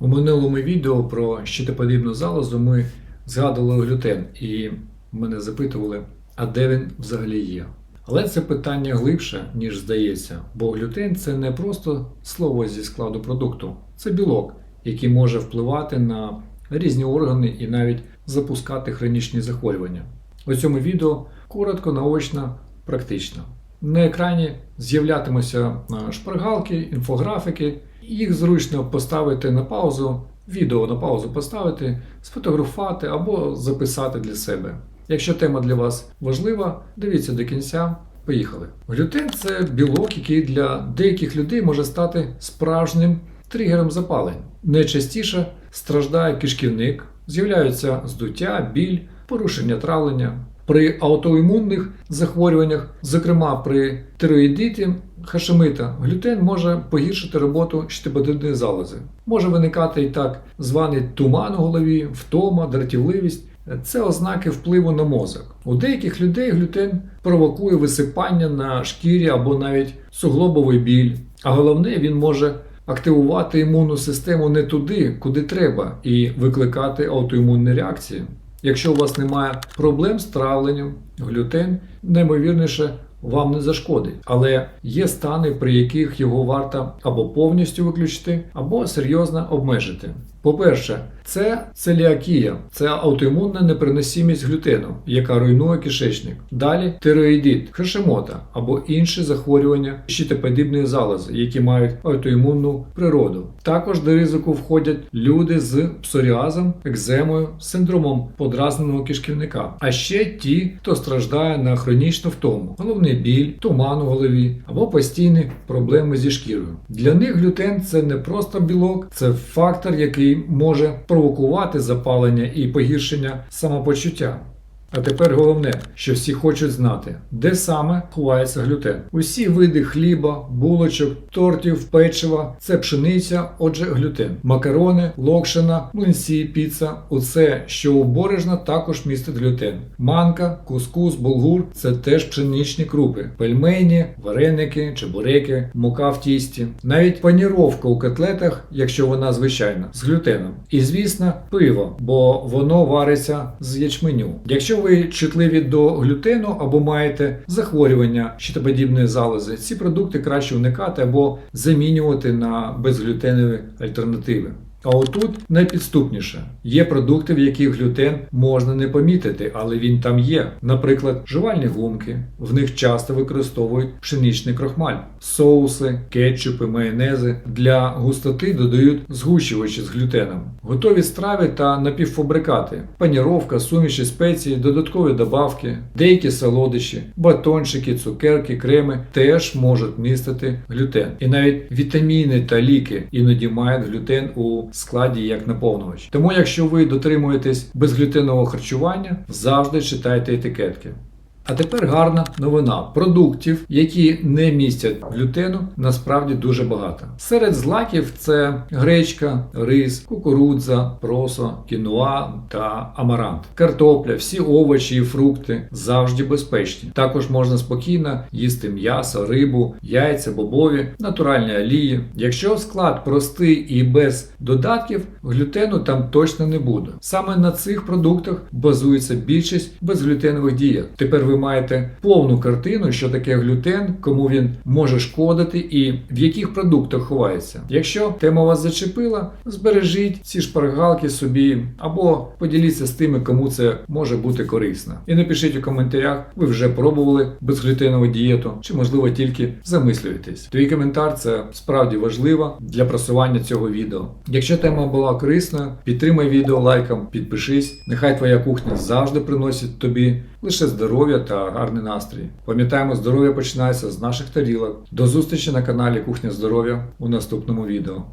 У минулому відео про щитоподібну залозу ми згадували глютен і мене запитували, а де він взагалі є. Але це питання глибше, ніж здається, бо глютен це не просто слово зі складу продукту, це білок, який може впливати на різні органи і навіть запускати хронічні захворювання. У цьому відео коротко, наочно, практично. На екрані з'являтимуться е, шпаргалки, інфографіки. Їх зручно поставити на паузу, відео на паузу поставити, сфотографувати або записати для себе. Якщо тема для вас важлива, дивіться до кінця. Поїхали. Глютен це білок, який для деяких людей може стати справжнім тригером запалень. Найчастіше страждає кишківник, з'являються здуття, біль, порушення травлення. При аутоімунних захворюваннях, зокрема при тироїдиті хашемита, глютен може погіршити роботу щитоподібної залози. Може виникати і так званий туман у голові, втома, дратівливість. Це ознаки впливу на мозок. У деяких людей глютен провокує висипання на шкірі або навіть суглобовий біль. А головне, він може активувати імунну систему не туди, куди треба, і викликати аутоімунні реакції. Якщо у вас немає проблем з травленням, глютен наймовірніше вам не зашкодить. Але є стани, при яких його варто або повністю виключити, або серйозно обмежити. По-перше, це целіакія, це аутоімунна непереносимість глютену, яка руйнує кишечник. Далі тироїдит, хашемота або інші захворювання щитоподібної залози, які мають аутоімунну природу. Також до ризику входять люди з псоріазом, екземою, синдромом подразненого кишківника, а ще ті, хто страждає на хронічну втому, головний біль, туман у голові або постійні проблеми зі шкірою. Для них глютен це не просто білок, це фактор, який може провокувати запалення і погіршення самопочуття. А тепер головне, що всі хочуть знати, де саме ховається глютен. Усі види хліба, булочок, тортів, печива це пшениця, отже, глютен. Макарони, локшина, млинці, піца усе, що у також містить глютен. Манка, кускус, булгур це теж пшеничні крупи, пельмені, вареники, чебуреки, мука в тісті, навіть паніровка у котлетах, якщо вона звичайна, з глютеном. І звісно, пиво, бо воно вариться з ячменю. Якщо ви чутливі до глютену або маєте захворювання щитоподібної залози, ці продукти краще уникати або замінювати на безглютенові альтернативи. А отут найпідступніше. Є продукти, в яких глютен можна не помітити, але він там є. Наприклад, жувальні гумки. В них часто використовують пшеничний крохмаль, соуси, кетчупи, майонези. Для густоти додають згущувачі з глютеном, готові страви та напівфабрикати, паніровка, суміші спеції, додаткові добавки, деякі солодощі, батончики, цукерки, креми теж можуть містити глютен. І навіть вітаміни та ліки іноді мають глютен у складі як наповнювач. Тому, якщо ви дотримуєтесь безглютинового харчування, завжди читайте етикетки. А тепер гарна новина. Продуктів, які не містять глютену, насправді дуже багато. Серед злаків це гречка, рис, кукурудза, просо, кінуа та амарант. Картопля, всі овочі і фрукти завжди безпечні. Також можна спокійно їсти м'ясо, рибу, яйця, бобові, натуральні олії. Якщо склад простий і без додатків, глютену там точно не буде. Саме на цих продуктах базується більшість безглютенових дієт. Тепер маєте повну картину, що таке глютен, кому він може шкодити і в яких продуктах ховається. Якщо тема вас зачепила, збережіть ці шпаргалки собі або поділіться з тими, кому це може бути корисно. І напишіть у коментарях, ви вже пробували безглютенову дієту, чи можливо тільки замислюєтесь. Твій коментар це справді важливо для просування цього відео. Якщо тема була корисною, підтримай відео лайком, підпишись. Нехай твоя кухня завжди приносить тобі лише здоров'я та гарний настрій. Пам'ятаємо, здоров'я починається з наших тарілок. До зустрічі на каналі Кухня Здоров'я у наступному відео.